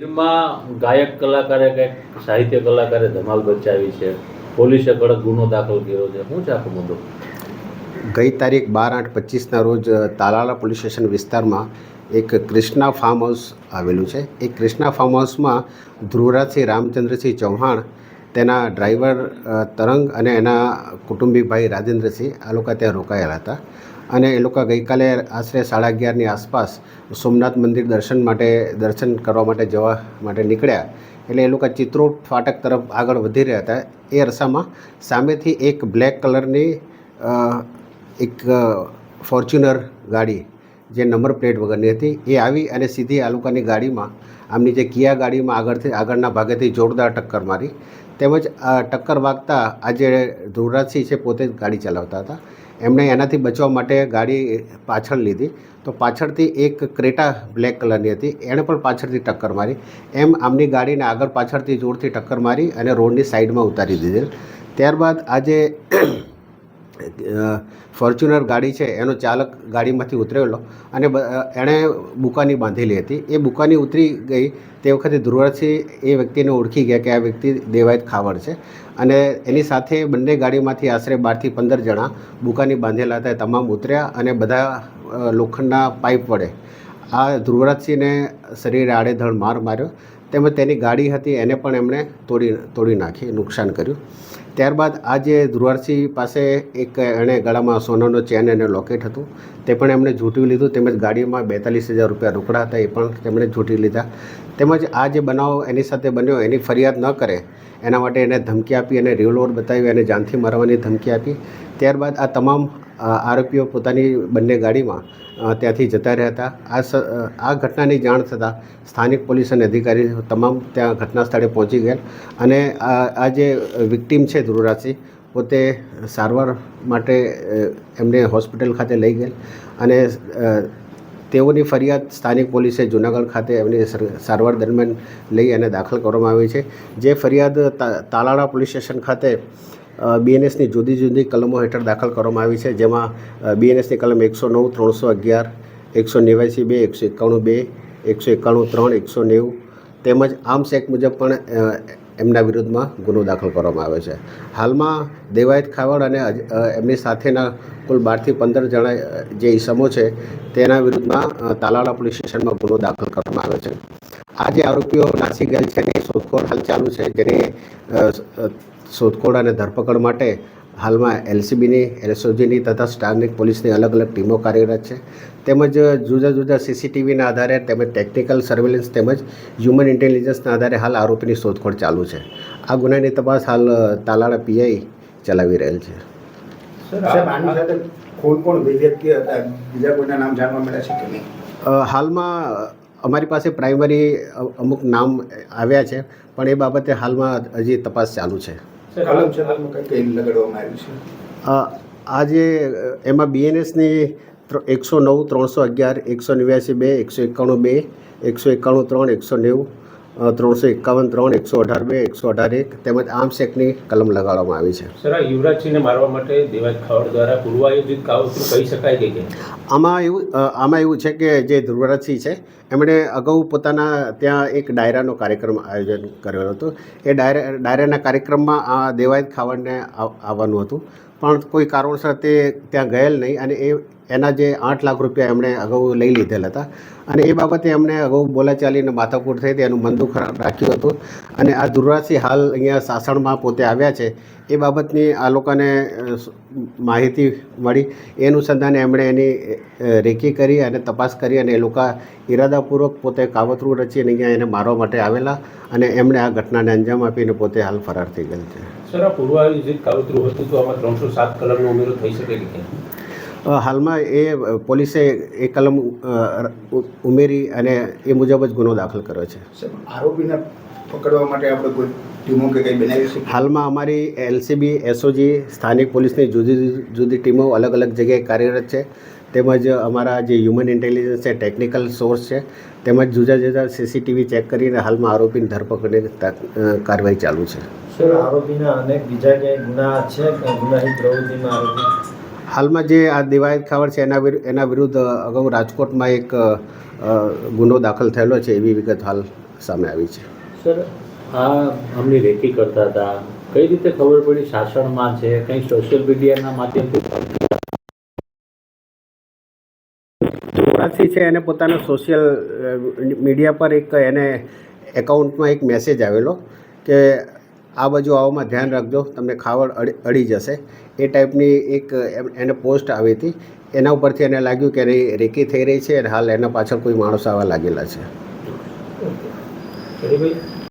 ફિલ્મમાં ગાયક કલાકારે કંઈક, સાહિત્ય કલાકારે ધમાલ બચાવી છે. પોલીસે કડક ગુનો દાખલ કર્યો છે. શું છે આખો મુદ્દો? ગઈ તારીખ બાર આઠ પચીસના રોજ તાલાલા પોલીસ સ્ટેશન વિસ્તારમાં એક ક્રિષ્ના ફાર્મ હાઉસ આવેલું છે. એ ક્રિષ્ના ફાર્મ હાઉસમાં ધ્રુવરાજસિંહ રામચંદ્રસિંહ ચૌહાણ તેના ડ્રાઈવર તરંગ અને એના કુટુંબી ભાઈ રાજેન્દ્રસિંહ આ લોકો ત્યાં રોકાયેલા હતા. અને એ લોકો ગઈકાલે આશરે સાડા અગિયારની આસપાસ સોમનાથ મંદિર દર્શન માટે, દર્શન કરવા માટે જવા માટે નીકળ્યા. એટલે એ લોકો ચિત્રોટ ફાટક તરફ આગળ વધી રહ્યા હતા. એ અરસામાં સામેથી એક બ્લેક કલરની એક ફોર્ચ્યુનર ગાડી જે નંબર પ્લેટ વગરની હતી, એ આવી અને સીધી આલુકાની ગાડીમાં, આમની જે કિયા ગાડીમાં આગળથી, આગળના ભાગેથી જોરદાર ટક્કર મારી. તેમજ આ ટક્કર વાગતા આજે ધ્રુવરાજસિંહ છે, પોતે જ ગાડી ચલાવતા હતા. એમણે એનાથી બચવા માટે ગાડી પાછળ લીધી. તો પાછળથી એક ક્રેટા બ્લેક કલરની હતી. એણે પણ પાછળથી ટક્કર મારી. એમ આમની ગાડીને આગળ પાછળથી જોરથી ટક્કર મારી અને રોડની સાઈડમાં ઉતારી દીધેલ. ત્યારબાદ આજે ફોર્ચ્યુનર ગાડી છે, એનો ચાલક ગાડીમાંથી ઉતરેલો અને એણે બુકાની બાંધેલી હતી. એ બુકાની ઉતરી ગઈ તે વખતે ધ્રુવરાજસિંહ એ વ્યક્તિને ઓળખી ગયા કે આ વ્યક્તિ દેવાયત ખાવડ છે અને એની સાથે બંને ગાડીમાંથી આશરે બારથી પંદર જણા બુકાની બાંધેલા હતા તમામ ઉતર્યા અને બધા લોખંડના પાઇપ વડે. આ ધ્રુવરાજસિંહને શરીરે આડેધડ માર માર્યો તેમજ તેની ગાડી હતી, એને પણ એમણે તોડી તોડી નાખી, નુકસાન કર્યું. ત્યારબાદ આ જે ધ્રુવરાજસિંહ પાસે એક એણે ગળામાં સોનાનો ચેન અને લોકેટ હતું, તે પણ એમણે ઝૂંટવી લીધું. તેમજ ગાડીમાં બેતાલીસ હજાર રૂપિયા રોકડા હતા, એ પણ તેમણે ઝૂંટી લીધા. તેમજ આ જે બનાવ એની સાથે બન્યો, એની ફરિયાદ ન કરે, એના માટે એને ધમકી આપી અને રિવોલ્વર બતાવી અને જાનથી મારવાની ધમકી આપી. ત્યારબાદ આ તમામ આરોપીઓ પોતાની બંને ગાડીમાં ત્યાંથી જતા રહ્યા હતા. આ આ ઘટનાની જાણ થતાં સ્થાનિક પોલીસ અને અધિકારી તમામ ત્યાં ઘટના સ્થળે પહોંચી ગયા અને આ જે વિક્ટીમ છે ધ્રુવરાજસિંહ, પોતે સારવાર માટે એમને હોસ્પિટલ ખાતે લઈ ગયેલ અને તેઓની ફરિયાદ સ્થાનિક પોલીસે જૂનાગઢ ખાતે એમની સર- સારવાર દરમિયાન લઈ અને દાખલ કરવામાં આવી છે. જે ફરિયાદ તાલાળા પોલીસ સ્ટેશન ખાતે બીએનએસની જુદી જુદી કલમો હેઠળ દાખલ કરવામાં આવી છે, જેમાં બીએનએસની કલમ એકસો નવ, ત્રણસો અગિયાર, એકસો નેવ્યાસી બે, એકસો એકાણું બે, એકસો એકાણું ત્રણ, એકસો નેવું, તેમજ આર્મ્સ એક્ટ મુજબ પણ એમના વિરુદ્ધમાં ગુનો દાખલ કરવામાં આવ્યો છે. હાલમાં દેવાયત ખાવડ અને એમની સાથેના કુલ બારથી પંદર જણા જે ઈસમો છે, તેના વિરુદ્ધમાં તાલાળા પોલીસ સ્ટેશનમાં ગુનો દાખલ કરવામાં આવ્યો છે. આ જે આરોપીઓ નાસી ગયેલ છે એની શોધખોળ હાલ ચાલુ છે, જેની શોધખોળ અને ધરપકડ માટે હાલમાં એલસીબીની એલએસઓજીની તથા સ્થાનિક પોલીસની અલગ અલગ ટીમો કાર્યરત છે. તેમજ જુદા જુદા સીસીટીવીના આધારે તેમજ ટેકનિકલ સર્વેલન્સ તેમજ હ્યુમન ઇન્ટેલિજન્સના આધારે હાલ આરોપીની શોધખોળ ચાલુ છે. આ ગુનાની તપાસ હાલ તાલાળા પીઆઈ ચલાવી રહેલ છે. સાહેબ કોણ કોણ વ્યક્તિ હતા? બીજા કોઈના નામ જાણવા મળ્યા છે કે નહીં? હાલમાં અમારી પાસે પ્રાઇમરી અમુક નામ આવ્યા છે પણ એ બાબતે હાલમાં હજી તપાસ ચાલુ છે. કલમ છે કઈ કઈ લગાડવામાં આવ્યું છે? અ, આ જે અ, એમાં બીએનએસની એકસો નવ ત્રણસો અગિયાર એકસો નેવ્યાસી બે એકસો એકાણું બે એકસો એકાણું ત્રણ એકસો નેવું ત્રણસો એકાવન ત્રણ એકસો અઢાર બે એકસો અઢાર એક તેમજ આર્મ્સ એક્ટની કલમ લગાડવામાં આવી છે. સર આ યુવરાજસિંહને મારવા માટે દેવાજ ખાવડ દ્વારા પૂર્વાયોજિત કાવતરું કહી શકાય કે આમાં એવું આમાં એવું છે કે જે ધ્રુવરાજસિંહ છે એમણે અગાઉ પોતાના ત્યાં એક ડાયરાનો કાર્યક્રમ આયોજન કરેલો હતો. એ ડાયરા ડાયરાના કાર્યક્રમમાં આ દેવાયત ખાવડને આવવાનું હતું. પણ કોઈ કારણસર તે ત્યાં ગયેલ નહીં અને એ એના જે આઠ લાખ રૂપિયા એમણે અગાઉ લઈ લીધેલ હતા. અને એ બાબતે એમણે અગાઉ બોલાચાલીને માથાકૂટ થઈ હતી એનું દુઃખ રાખ્યું હતું. અને આ દુર્વાસી હાલ અહીંયા સાસણમાં પોતે આવ્યા છે. એ બાબતની આ લોકોને માહિતી મળી. એ અનુસંધાને એમણે એની રેકી કરી અને તપાસ કરી અને એ લોકો ઈરાદાપૂર્વક પોતે કાવતરું રચી અને અહીંયા એને મારવા માટે આવેલા. અને એમણે આ ઘટનાને અંજામ આપીને પોતે હાલ ફરાર થઈ ગયેલ છે. સર, આ પૂર્વાયોજિત કાવતરું હતું તો આમાં ત્રણસો સાત કલરનો ઉમેરો થઈ શકે કે હાલમાં એ પોલીસે એ કલમ ઉમેરી અને એ મુજબ જ ગુનો દાખલ કર્યો છે. આરોપીને પકડવા માટે આપણે કોઈ ટીમો કે કંઈ બનાવી છે હાલમાં અમારી એલસીબી એસઓજી સ્થાનિક પોલીસની જુદી જુદી ટીમો અલગ અલગ જગ્યાએ કાર્યરત છે. તેમજ અમારા જે હ્યુમન ઇન્ટેલિજન્સ છે ટેકનિકલ સોર્સ છે તેમજ જુદા જુદા સીસીટીવી ચેક કરીને હાલમાં આરોપીની ધરપકડની કાર્યવાહી ચાલુ છે. સર આરોપીના અનેક બીજા ક્યાંય ગુના છે ગુનાહિત પ્રવૃત્તિમાં આરોપી? હાલમાં જે આ દિવાયત ખાવડ છે એના એના વિરુદ્ધ અગાઉ રાજકોટમાં એક ગુનો દાખલ થયેલો છે એવી વિગત હાલ સામે આવી છે. સર આ અમને રેકી કરતા હતા. કઈ રીતે ખબર પડી શાસનમાં છે? કંઈ સોશિયલ મીડિયાના માધ્યમથી? છે એને પોતાના સોશિયલ મીડિયા પર એક એને એકાઉન્ટમાં એક મેસેજ આવેલો કે આ બાજુ આવવામાં ધ્યાન રાખજો, તમને ખાવડ અડી જશે. એ ટાઈપની એક એને પોસ્ટ આવી હતી. એના ઉપરથી એને લાગ્યું કે એની રેકી થઈ રહી છે અને હાલ એના પાછળ કોઈ માણસ આવવા લાગેલા છે.